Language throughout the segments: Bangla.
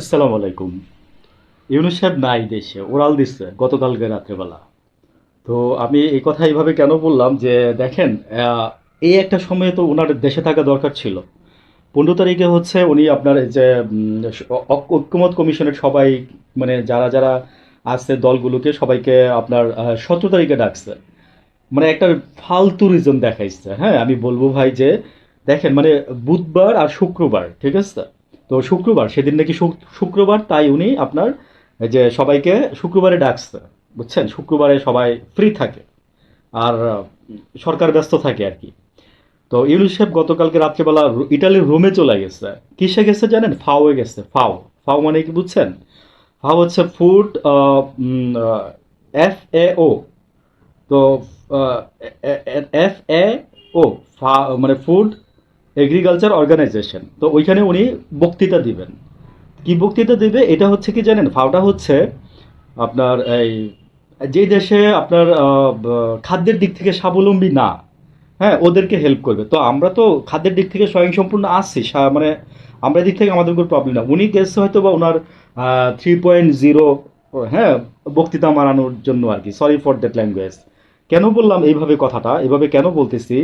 আসসালামু আলাইকুম। ইউনুস সাহেব নাই দেশে ওরাল দিচ্ছে গতকালকে রাত্রেবেলা। তো আমি এই কথা এইভাবে কেন বললাম যে দেখেন এই একটা সময়ে তো ওনার দেশে থাকা দরকার ছিল। পনেরো তারিখে হচ্ছে উনি আপনার যে ঐক্যমত কমিশনের সবাই মানে যারা যারা আছে দলগুলোকে সবাইকে আপনার সতেরো তারিখে ডাকছে। মানে একটা ফালতু রিজন দেখাইছে। হ্যাঁ আমি বলব ভাই যে, দেখেন মানে বুধবার আর শুক্রবার, ঠিক আছে? তো শুক্রবার, সেদিন নাকি শুক- শুক্রবার, তাই উনি আপনার যে সবাইকে শুক্রবারে ডাকছে, বুঝছেন? শুক্রবারে সবাই ফ্রি থাকে, আর সরকার ব্যস্ত থাকে আর কি। তো ইউনুস সাহেব গতকালকে রাত্রেবেলা ইটালির রোমে চলে গেছে। কিসে গেছে জানেন? ফাওয়ে গেছে, ফাও। ফাও মানে কি বুঝছেন? ফাও হচ্ছে ফুড এফ এ ও। তো এফ এ ও, ফা মানে ফুড এগ্রিকালচার অর্গানাইজেশন তো ওইখানে উনি বক্তৃতা দিবেন। কি বক্তৃতা দেবে? এটা হচ্ছে কি জানেন? ফাওটা হচ্ছে আপনার এই যে দেশে আপনার খাদ্যের দিক থেকে স্বাবলম্বী না হ্যাঁ ওদেরকে হেল্প করবে। তো আমরা তো খাদ্যের দিক থেকে স্বয়ংসম্পূর্ণ আসছি মানে আমরা দিক থেকে আমাদের কোনো প্রবলেম না। উনি গেছে হয়তো বা ওনার থ্রি পয়েন্ট জিরো হ্যাঁ বক্তৃতা মারানোর জন্য আর কি। সরি ফর দ্যাট ল্যাঙ্গুয়েজ কেন বললাম এইভাবে কথাটা? এভাবে কেন বলতেছি?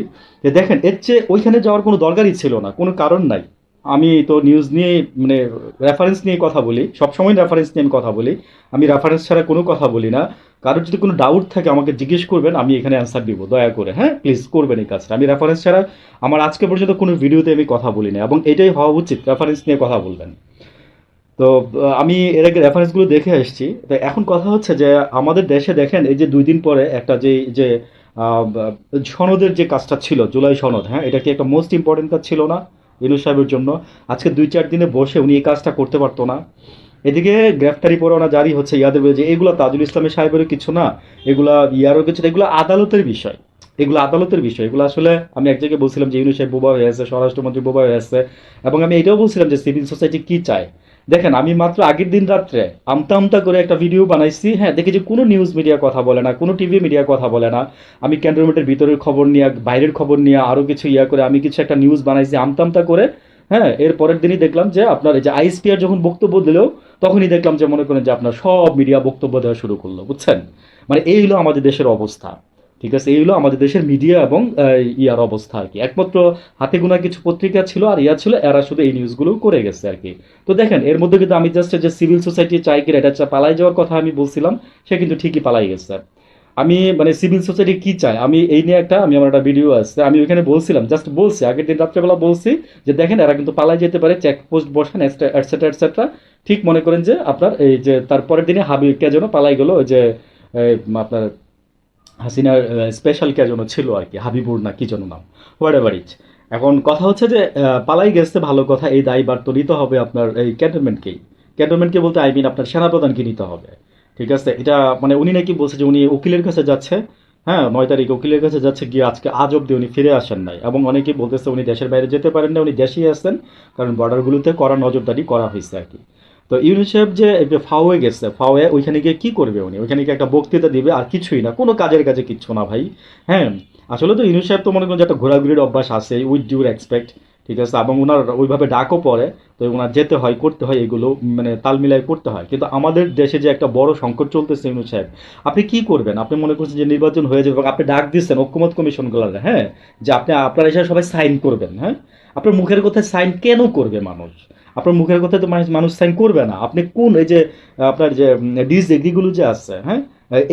যে দেখেন, এর চেয়ে ওইখানে যাওয়ার কোনো দরকারই ছিল না, কোনো কারণ নাই। আমি তো নিউজ নিয়ে মানে রেফারেন্স নিয়ে কথা বলি, সবসময় রেফারেন্স নিয়ে আমি কথা বলি। আমি রেফারেন্স ছাড়া কোনো কথা বলি না। কারোর যদি কোনো ডাউট থাকে, আমাকে জিজ্ঞেস করবেন, আমি এখানে অ্যান্সার দিব, দয়া করে হ্যাঁ? প্লিজ করবেন এই কাজটা। আমি রেফারেন্স ছাড়া আমার আজকে পর্যন্ত কোনো ভিডিওতে আমি কথা বলি না এবং এটাই হওয়া উচিত রেফারেন্স নিয়ে কথা বলবেন। তো আমি এর আগে রেফারেন্সগুলো দেখে এসেছি তো এখন কথা হচ্ছে যে, আমাদের দেশে দেখেন, এই যে দুই দিন পরে একটা যে যে সনদের যে কাজটা ছিল, জুলাই সনদ হ্যাঁ এটা কি একটা মোস্ট ইম্পর্টেন্ট কাজ ছিল না ইউনুস সাহেবের জন্য? আজকে দুই চার দিনে বসে উনি এই কাজটা করতে পারতো না। এদিকে গ্রেফতারি পরোয়ানা জারি হচ্ছে ইয়াদের যে এগুলো তাজুল ইসলামের সাহেবেরও কিছু না, এগুলা ইয়ারও কিছু এগুলো আদালতের বিষয়। এগুলো আদালতের বিষয়। এগুলো আসলে আমি এক জায়গায় বলছিলাম যে ইউনুস সাহেব বোবা হয়ে আছে স্বরাষ্ট্রমন্ত্রী বোবা হয়ে আছে এবং আমি এটাও বলছিলাম যে সিভিল সোসাইটি কি চায়। দেখেন, আমি মাত্র আগের দিন রাত্রে আমতা আমতা করে একটা ভিডিও বানাইছি। হ্যাঁ দেখি যে কোনো নিউজ মিডিয়া কথা বলে না, কোনো টিভি মিডিয়া কথা বলে না। আমি ক্যান্টনমেন্টের ভিতরের খবর নিয়ে, বাইরের খবর নিয়ে আরও কিছু ইয়া করে আমি কিছু একটা নিউজ বানাইছি আমতা আমতা করে। হ্যাঁ এর পরের দিনই দেখলাম যে আপনার এই যে আইএসপিআর যখন বক্তব্য দিলেও তখনই দেখলাম যে মনে করেন যে আপনার সব মিডিয়া বক্তব্য দেওয়া শুরু করল, বুঝছেন? মানে এই হলো আমাদের দেশের অবস্থা। ঠিক আছে? এই হলো আমাদের দেশের মিডিয়া এবং ইয়ার অবস্থা আর কি। একমাত্র হাতে গোনা কিছু পত্রিকা ছিল আর ইয়া ছিল, এরা শুধু এই নিউজগুলো করে গেছে আর কি। তো দেখেন, এর মধ্যে কিন্তু আমি জাস্ট যে সিভিল সোসাইটি চাই কি এটা পালাই যাওয়ার কথা আমি বলছিলাম, সে কিন্তু ঠিকই পালাই গেছে। আমি মানে সিভিল সোসাইটি কি চাই? আমি এই নিয়ে একটা, আমি আমার একটা ভিডিও আছে, আমি ওইখানে বলছিলাম জাস্ট বলছি, আগের দিন রাত্রেবেলা বলছি যে দেখেন, এরা কিন্তু পালাই যেতে পারে চেকপোস্ট বসান এটসেট্রা এটসেট্রা ঠিক মনে করেন যে আপনার এই যে তারপরের দিনে হাবিব কে যেন পালাই গেলো যে আপনার হাসিনার স্পেশাল কে যেন ছিল আর কি, হাবিবুর না কি যেন নাম হোয়াট এভার ইচ এখন কথা হচ্ছে যে পালাই গেছে ভালো কথা, এই দায়বার তো নিতে হবে আপনার এই ক্যান্টনমেন্টকেই ক্যান্টনমেন্টকে বলতে আই মিন আপনার সেনাপ্রধানকে নিতে হবে। ঠিক আছে? এটা মানে উনি নাকি বলছে যে, উনি উকিলের কাছে যাচ্ছে। হ্যাঁ নয় তারিখ উকিলের কাছে যাচ্ছে, গিয়ে আজকে আজ অব্দি উনি ফিরে আসেন নাই। এবং অনেকেই বলতেছে, উনি দেশের বাইরে যেতে পারেন না উনি দেশেই আছেন, কারণ বর্ডারগুলোতে করা নজরদারি করা হয়েছে আর কি। তো ইউনিসেফ যে ফাওয়ে গেছে ফাওয়ে ওইখানে গিয়ে কি করবে উনি? ওইখানে গিয়ে একটা বক্তৃতা দিবে আর কিছুই না, কোনো কাজের কাজে কিচ্ছু না ভাই। হ্যাঁ আসলে তো ইউনিসেফ তো মনে করেন যে একটা ঘোরাঘুরির অভ্যাস আছে উইথ ডিউ এক্সপেক্ট ঠিক আছে? এবং ওনার ওইভাবে ডাকও পড়ে, তো ওনার যেতে হয়, করতে হয় এগুলো মানে তাল মিলাই করতে হয়। কিন্তু আমাদের দেশে যে একটা বড় সংকট চলতেছে ইউনুস সাহেব, আপনি কি করবেন? আপনি মনে করছেন যে নির্বাচন হয়ে যাবে আপনি ডাক দিচ্ছেন ঐক্যমত কমিশনগুলোর হ্যাঁ? যে আপনি, আপনারা এসে সবাই সাইন করবেন হ্যাঁ? আপনার মুখের কথায় সাইন কেন করবে মানুষ? আপনার মুখের কথায় তো মানুষ মানুষ সাইন করবে না। আপনি কোন এই যে, আপনার যে ডিস এগ্রিগুলো যে আছে হ্যাঁ?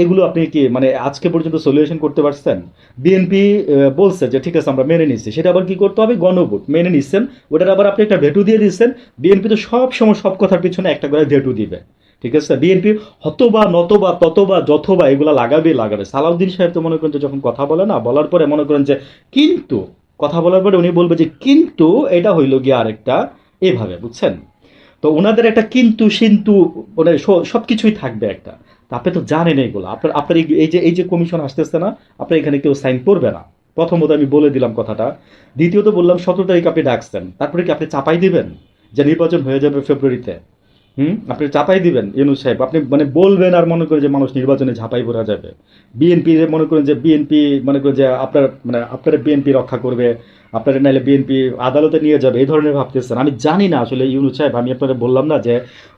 এগুলো আপনি কি মানে আজকে পর্যন্ত সলিউশন করতে পারছেন? বিএনপি বলছে যে, ঠিক আছে, আমরা মেনে নিচ্ছি। সেটা আবার কি করতে হবে? গণভোট। মেনে নিচ্ছেন। ওটার আবার আপনি একটা ভেটু দিয়ে দিচ্ছেন। বিএনপি তো সব সময় সব কথার পিছনে একটা করে ভেটু দিবে। ঠিক আছে? বিএনপি হতবা, নতবা, ততবা, যথবা এগুলো লাগাবে লাগাবে। সালাউদ্দিন সাহেব তো মনে করেন যে, যখন কথা বলে না, বলার পরে মনে করেন যে, কিন্তু, কথা বলার পরে উনি বলবে যে, কিন্তু, এটা হইল গিয়ে আরেকটা এভাবে, বুঝছেন? তো ওনাদের একটা কিন্তু সিন্তু মানে সব কিছুই থাকবে একটা। আপনি তো জানেন এগুলো। আপনার আপনার এই যে এই যে কমিশন আসতেছে না আপনার এখানে কেউ সাইন করবে না। প্রথমত আমি বলে দিলাম কথাটা। দ্বিতীয়ত বললাম, সতেরো তারিখ আপনি ডাকছেন। তারপরে কি আপনি চাপাই দিবেন? যে নির্বাচন হয়ে যাবে ফেব্রুয়ারিতে। হুম? আপনি চাপাই দিবেন, ইউনুস সাহেব। আপনি মানে বলবেন আর মনে করেন যে মানুষ নির্বাচনে ঝাঁপাই পড়া যাবে। বিএনপি যে মনে করেন যে বিএনপি মনে করেন যে আপনার মানে আপনারা বিএনপি রক্ষা করবে, আপনারা নাইলে বিএনপি আদালতে নিয়ে যাবে, এই ধরনের ভাবতেছেন। আমি জানি না আসলে ইউনুস সাহেব, আমি আপনারা বললাম না যে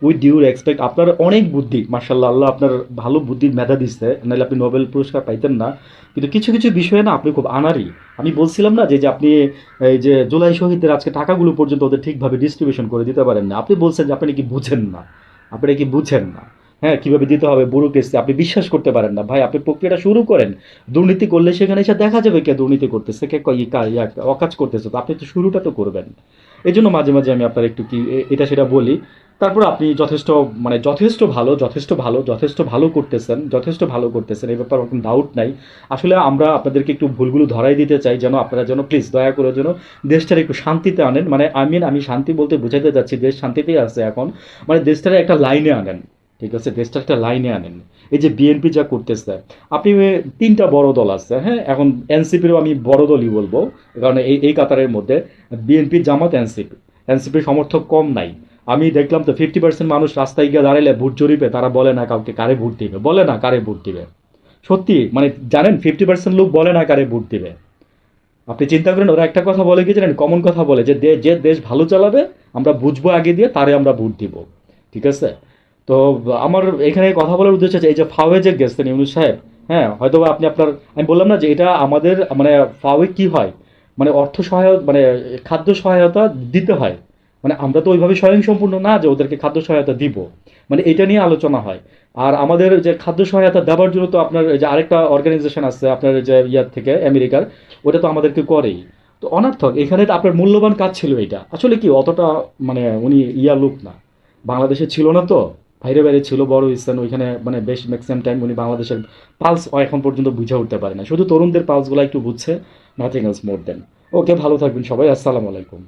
উইথ ডিউ এক্সপেক্ট, আপনার অনেক বুদ্ধি মার্শাল্লাহ আল্লাহ আপনার ভালো বুদ্ধির মেধা দিচ্ছে নাহলে আপনি নোবেল পুরস্কার পাইতেন না। কিন্তু কিছু কিছু বিষয়ে না আপনি খুব আনারি আমি বলছিলাম না যে যে আপনি, এই যে জুলাই শহীদদের আজকে টাকাগুলো পর্যন্ত ওদের ঠিকভাবে ডিস্ট্রিবিউশন করে দিতে পারেন না। আপনি বলছেন যে আপনি নাকি বুঝেন না। আপনি নাকি বুঝেন না। হ্যাঁ কীভাবে দিতে হবে বুড়ো কেসে আপনি বিশ্বাস করতে পারেন না। ভাই, আপনি প্রক্রিয়াটা শুরু করেন। দুর্নীতি করলে সেখানে এসে দেখা যাবে কে দুর্নীতি করতেছে, কে ক- অকাজ করতেছে। তো আপনি তো শুরুটা তো করবেন। এই জন্য মাঝে মাঝে আমি আপনার একটু কি এটা সেটা বলি তারপর আপনি যথেষ্ট মানে যথেষ্ট ভালো যথেষ্ট ভালো যথেষ্ট ভালো করতেছেন, যথেষ্ট ভালো করতেছেন, এই ব্যাপারে কোনো ডাউট নাই। আসলে আমরা আপনাদেরকে একটু ভুলগুলো ধরাই দিতে চাই, যেন আপনারা যেন প্লিজ দয়া করে যেন দেশটার একটু শান্তিতে আনেন। মানে আই মিন আমি শান্তি বলতে বোঝাতে যাচ্ছি দেশ শান্তিতেই আছে এখন। মানে দেশটারে একটা লাইনে আনেন, ঠিক আছে? দেশটা একটা লাইনে আনেন। এই যে বিএনপি যা করতেছে, আপনি তিনটা বড় দল আছে হ্যাঁ? এখন এনসিপিরও আমি বড় দলই বলব, কারণ এই এই কাতারের মধ্যে বিএনপি জামাত এনসিপি এনসিপির সমর্থক কম নাই। আমি দেখলাম তো ফিফটি পার্সেন্ট মানুষ রাস্তায় গিয়ে দাঁড়াইলে ভোট জরিপে, তারা বলে না কাউকে কারে ভোট দিবে, বলে না কারে ভোট দিবে। সত্যি মানে জানেন ফিফটি পার্সেন্ট লোক বলে না কারে ভোট দিবে। আপনি চিন্তা করেন, ওরা একটা কথা বলে জানেন? কমন কথা বলে যে যে দেশ ভালো চালাবে, আমরা বুঝব আগে দিয়ে, তারে আমরা ভোট দিব। ঠিক আছে? তো আমার এখানে কথা বলার উদ্দেশ্য আছে এই যে ফাওয়ে যে গেছেন ইউনুস সাহেব হ্যাঁ হয়তো আপনি আপনার আমি বললাম না যে এটা আমাদের মানে ফাওয়ে কি হয়? মানে অর্থ সহায়তা মানে খাদ্য সহায়তা দিতে হয়। মানে আমরা তো ওইভাবে স্বয়ংসম্পূর্ণ না যে ওদেরকে খাদ্য সহায়তা দিব। মানে এটা নিয়ে আলোচনা হয়। আর আমাদের যে খাদ্য সহায়তা দেওয়ার জন্য তো আপনার যে আরেকটা অর্গানাইজেশন আছে, আপনার যে ইয়ার থেকে, আমেরিকার, ওটা তো আমাদেরকে করেই। তো অনার্থক, এখানে তো আপনার মূল্যবান কাজ ছিল এটা। আসলে কি, অতটা মানে উনি ইয়া লোক না। বাংলাদেশে ছিল না তো। বাইরে বাইরে ছিল, বড় ইসলাম ওইখানে মানে বেশ ম্যাক্সিমাম টাইম উনি বাংলাদেশের পালস এখন পর্যন্ত বুঝে উঠতে পারে না। শুধু তরুণদের পালসগুলো একটু বুঝছে নাথিং এলস মোর দেন ওকে ভালো থাকবেন সবাই, আসসালামু আলাইকুম।